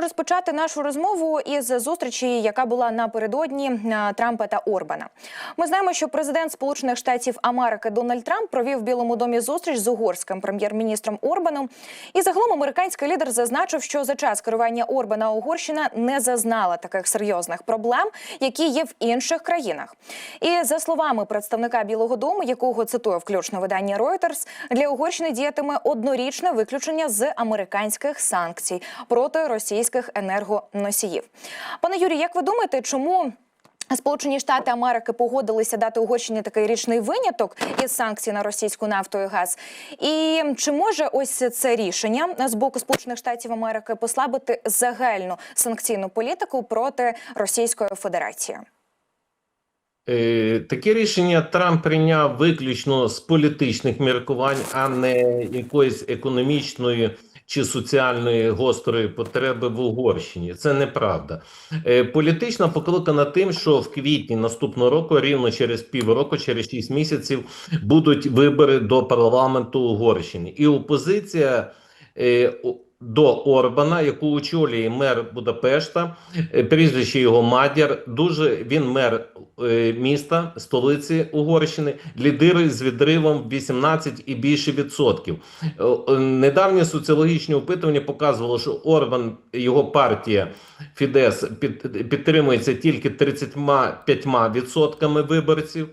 Розпочати нашу розмову із зустрічі, яка була напередодні е, Трампа та Орбана. Ми знаємо, що президент Сполучених Штатів Америки Дональд Трамп провів в Білому домі зустріч з угорським прем'єр-міністром Орбаном. І загалом американський лідер зазначив, що за час керування Орбана Угорщина не зазнала таких серйозних проблем, які є в інших країнах. І за словами представника Білого Дому, якого цитує включно видання Reuters, для Угорщини діятиме однорічне виключення з американських санкцій проти російських енергоносіїв. Пане Юрій, як ви думаєте, чому? Сполучені Штати Америки погодилися дати Угорщині такий річний виняток із санкцій на російську нафту і газ. І чи може ось це рішення з боку Сполучених Штатів Америки послабити загальну санкційну політику проти Російської Федерації? Е, Таке рішення Трамп прийняв виключно з політичних міркувань, а не якоїсь економічної чи соціальної гострої потреби в Угорщині. Це неправда. Е, Політична покликана тим, що в квітні наступного року, рівно через півроку, через 6 місяців, будуть вибори до парламенту Угорщини, і опозиція. До Орбана, яку очолює мер Будапешта, е, прізвище його Мадяр. Дуже він мер е, міста, столиці Угорщини, лідирує з відривом 18 і більше відсотків. Е, Недавнє соціологічне опитування показувало, що Орбан, його партія Фідес під, підтримується тільки 35 відсотками виборців,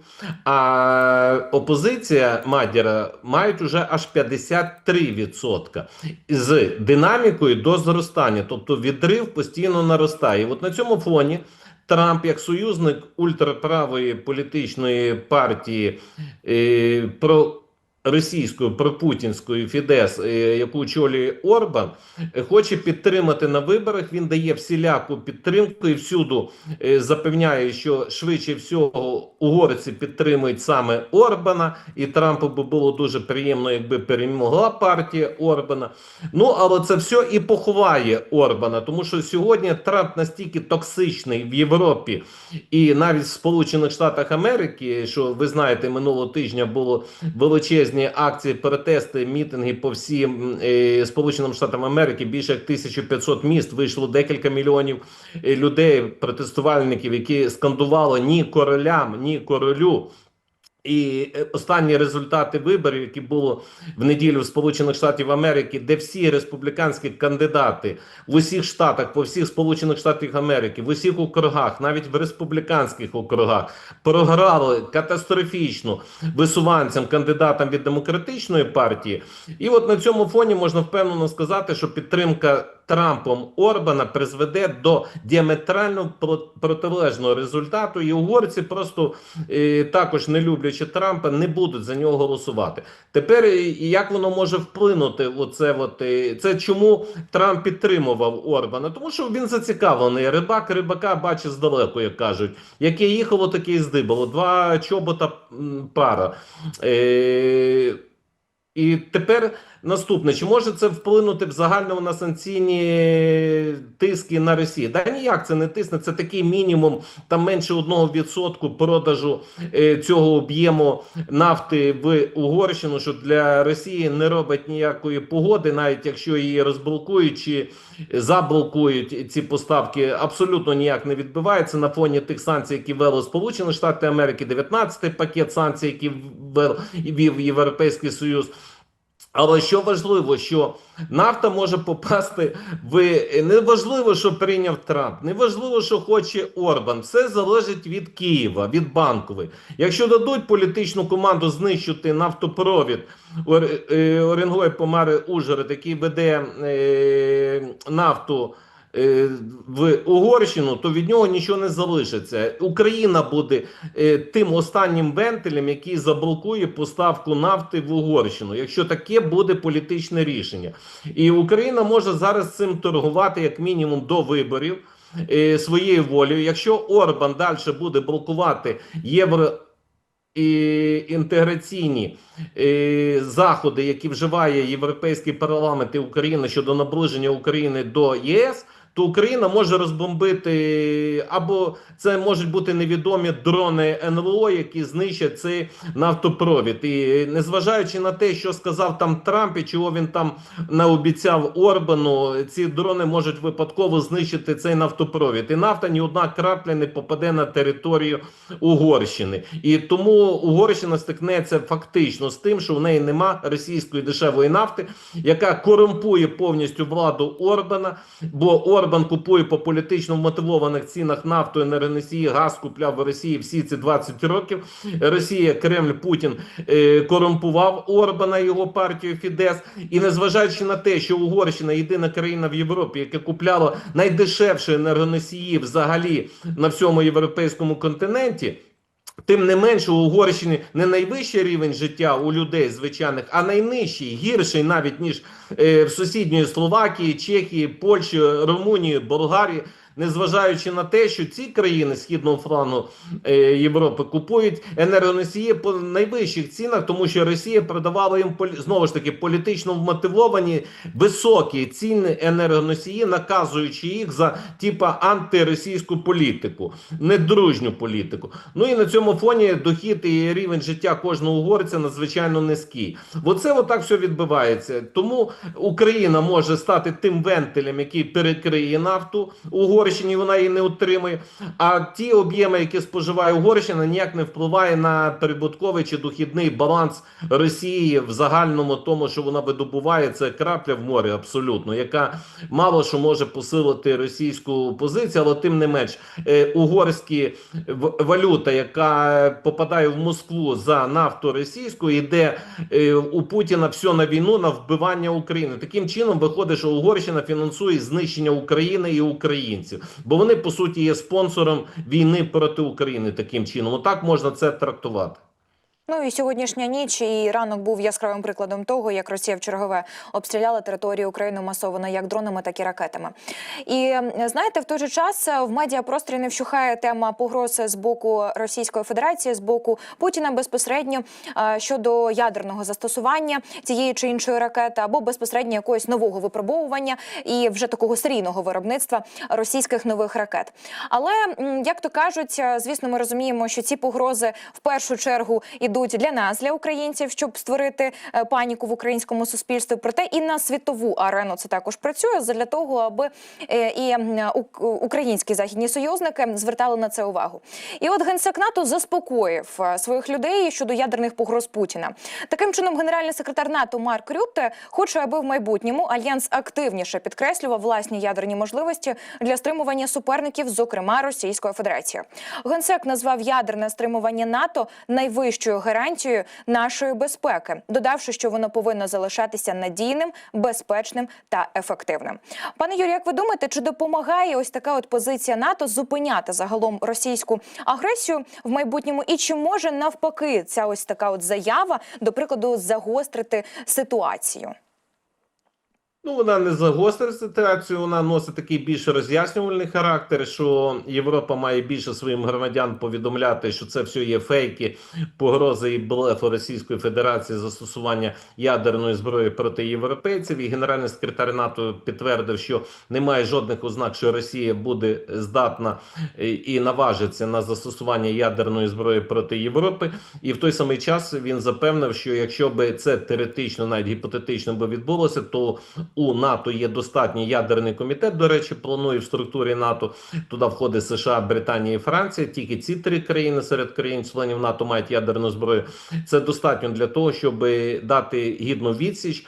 а опозиція Мадяра мають уже аж 53 відсотка з динамікою до зростання, тобто відрив постійно наростає. І от на цьому фоні. Трамп, як союзник ультраправої політичної партії е, про російської пропутінської Фідес, е, яку очолює Орбан, е, хоче підтримати на виборах. Він дає всіляку підтримку і всюду е, запевняє, що швидше всього угорці підтримують саме Орбана, і Трампу би було дуже приємно, якби перемогла партія Орбана. Ну але це все і поховає Орбана, тому що сьогодні Трамп настільки токсичний в Європі і навіть в Сполучених Штатах Америки, що ви знаєте, минулого тижня було величезні акції, протести, мітинги по всім е, Сполученим Штатам Америки. Більше як 1500 міст вийшло декілька мільйонів е, людей, протестувальників, які скандували ні королям, ні королю. І е, останні результати виборів, які було в неділю в Сполучених Штатів Америки, де всі республіканські кандидати в усіх штатах, по всіх Сполучених Штатах Америки, в усіх округах, навіть в республіканських округах, програли катастрофічно висуванцям кандидатам від демократичної партії. І от на цьому фоні можна впевнено сказати, що підтримка Трампом Орбана призведе до діаметрально протилежного результату, і угорці просто е, також не люблячи Трампа, не будуть за нього голосувати. Тепер е, як воно може вплинути? Оце от, е, це чому Трамп підтримував Орбана? Тому що він зацікавлений. Рибак рибака бачить здалеку, як кажуть. Яке їхало, таке здибало. Два чобота пара. І тепер наступне: чи може це вплинути в загальному на санкційні тиски на Росію? Да ніяк це не тисне. Це такий мінімум, там менше 1% продажу е, цього об'єму нафти в Угорщину, що для Росії не робить ніякої погоди, навіть якщо її розблокують чи заблокують ці поставки, абсолютно ніяк не відбувається на фоні тих санкцій, які ввели Сполучені Штати Америки, 19-й пакет санкцій, які ввел вів Європейський Союз. Але що важливо, що нафта може попасти в неважливо, що прийняв Трамп, неважливо, що хоче Орбан. Все залежить від Києва, від банкової. Якщо дадуть політичну команду знищити нафтопровід Ор- е, Помари Ужгород, який веде е, нафту. Е, В Угорщину, то від нього нічого не залишиться. Україна буде е, тим останнім вентилем, який заблокує поставку нафти в Угорщину, якщо таке буде політичне рішення. І Україна може зараз цим торгувати як мінімум до виборів е, своєю волею. Якщо Орбан далі буде блокувати євро. І інтеграційні е, заходи, які вживає Європейський парламент і Україна щодо наближення України до ЄС, то Україна може розбомбити або це можуть бути невідомі дрони НЛО, які знищать цей нафтопровід. І незважаючи на те, що сказав там Трамп і чого він там наобіцяв Орбану, ці дрони можуть випадково знищити цей нафтопровід. І нафта ні одна крапля не попаде на територію Угорщини. І тому Угорщина стикнеться фактично з тим, що в неї нема російської дешевої нафти, яка корумпує повністю владу Орбана, бо Орбан купує по політично вмотивованих цінах нафту, енергоносії, газ купляв в Росії всі ці 20 років. Росія, Кремль, Путін е, корумпував Орбана його партію Фідес. І незважаючи на те, що Угорщина єдина країна в Європі, яка купляла найдешевші енергоносії взагалі на всьому європейському континенті. Тим не менше, у Угорщині не найвищий рівень життя у людей звичайних, а найнижчий, гірший навіть ніж е, в сусідньої Словакії, Чехії, Польщі, Румунії, Болгарії. Незважаючи на те, що ці країни східного флангу е, Європи купують енергоносії по найвищих цінах, тому що Росія продавала їм знову ж таки політично вмотивовані високі ціни енергоносії, наказуючи їх за типа антиросійську політику, недружню політику. Ну і на цьому фоні дохід і рівень життя кожного угорця надзвичайно низький. Оце отак все відбувається. Тому Україна може стати тим вентилем, який перекриє нафту Угорщині, вона її не утримує. А ті об'єми, які споживає Угорщина, ніяк не впливає на прибутковий чи дохідний баланс Росії в загальному тому, що вона видобуває, це крапля в морі, абсолютно, яка мало що може посилити російську позицію, але тим не менш, е, угорські валюта, яка попадає в Москву за нафту російську, йде е, у Путіна все на війну, на вбивання України. Таким чином виходить, що Угорщина фінансує знищення України і українців, бо вони по суті є спонсором війни проти України. Таким чином, отак можна це трактувати. Ну і сьогоднішня ніч і ранок був яскравим прикладом того, як Росія в чергове обстріляла територію України масово як дронами, так і ракетами. І знаєте, в той же час е, в медіапросторі не вщухає тема погроз з боку Російської Федерації, з боку Путіна безпосередньо е, щодо ядерного застосування цієї чи іншої ракети, або безпосередньо якогось нового випробовування і вже такого серійного виробництва російських нових ракет. Але як то кажуть, е, звісно, ми розуміємо, що ці погрози в першу чергу ідуть для нас, для українців, щоб створити е, паніку в українському суспільстві. Проте і на світову арену це також працює для того, аби е, і українські західні союзники звертали на це увагу. І от генсек НАТО заспокоїв е, своїх людей щодо ядерних погроз Путіна. Таким чином, генеральний секретар НАТО Марк Рютте хоче, аби в майбутньому альянс активніше підкреслював власні ядерні можливості для стримування суперників, зокрема Російської Федерації. Генсек назвав ядерне стримування НАТО найвищою гарантією нашої безпеки, додавши, що воно повинно залишатися надійним, безпечним та ефективним. Пане Юрію, як ви думаєте, чи допомагає ось така от позиція НАТО зупиняти загалом російську агресію в майбутньому, і чи може навпаки ця ось така от заява, до прикладу, загострити ситуацію? Ну, вона не загострить ситуацію, вона носить такий більш роз'яснювальний характер, що Європа має більше своїм громадян повідомляти, що це все є фейки, погрози і блефи Російської Федерації застосування ядерної зброї проти європейців. І генеральний секретар НАТО підтвердив, що немає жодних ознак, що Росія буде здатна е, і наважиться на застосування ядерної зброї проти Європи. І в той самий час він запевнив, що якщо би це теоретично, навіть гіпотетично би відбулося, то у НАТО є достатній ядерний комітет. До речі, планує в структурі НАТО. Туди входить США, Британія і Франція. Тільки ці три країни серед країн-членів НАТО мають ядерну зброю. Це достатньо для того, щоб дати гідну відсіч